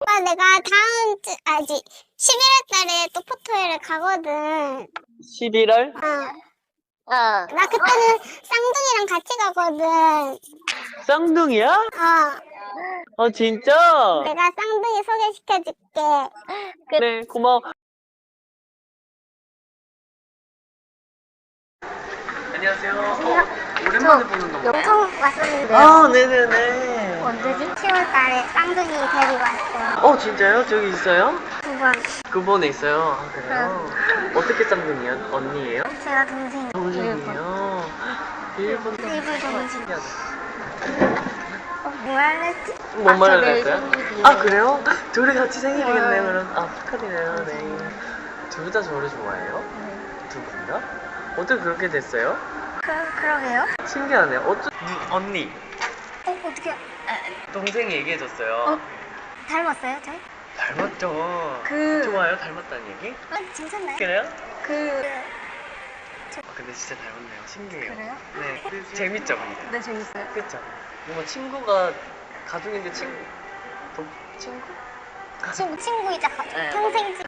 오빠 내가 다음 주 아직 11월 달에 또 포토회를 가거든. 11월? 어. 어. 나 그때는 쌍둥이랑 같이 가거든. 쌍둥이야? 어. 어, 진짜? 내가 쌍둥이 소개시켜줄게. 그래, 고마워. 안녕하세요. 어, 오랜만에 보는 거. 영통 왔었는데. 아, 네네네. 언제지? 10월 달에 쌍둥이 데리고 왔어. 어, 진짜요? 저기 있어요? 두 번. 그 번에 있어요. 아, 그래요? 어떻게 쌍둥이요? 언니예요? 제가 동생. 동생이요. 일본 일본 동생. 신기하다. 어, 뭐 할랬지? 뭔 아, 말을? 생일이에요. 아 그래요? 둘이 같이 생일이겠네요 그럼 아 축하드려요 네 둘 다 저를 좋아해요? 두분 다? 어떻게 그렇게 됐어요? 그, 그러게요. 신기하네요 어쩌... 음, 언니 어, 어떻게, 동생이 얘기해줬어요 어? 닮았어요, 저희? 닮았죠 그- 좋아요 닮았다는 얘기? 어, 괜찮나요? 그래요? 그, 아, 근데 진짜 닮았네요 신기해요 그래요? 네 재밌죠 근데 네, 재밌어요. 그쵸? 뭔가 친구가 가족인데 친구 동... 친구? 친구, 친구이자 가족. 네. 평생 친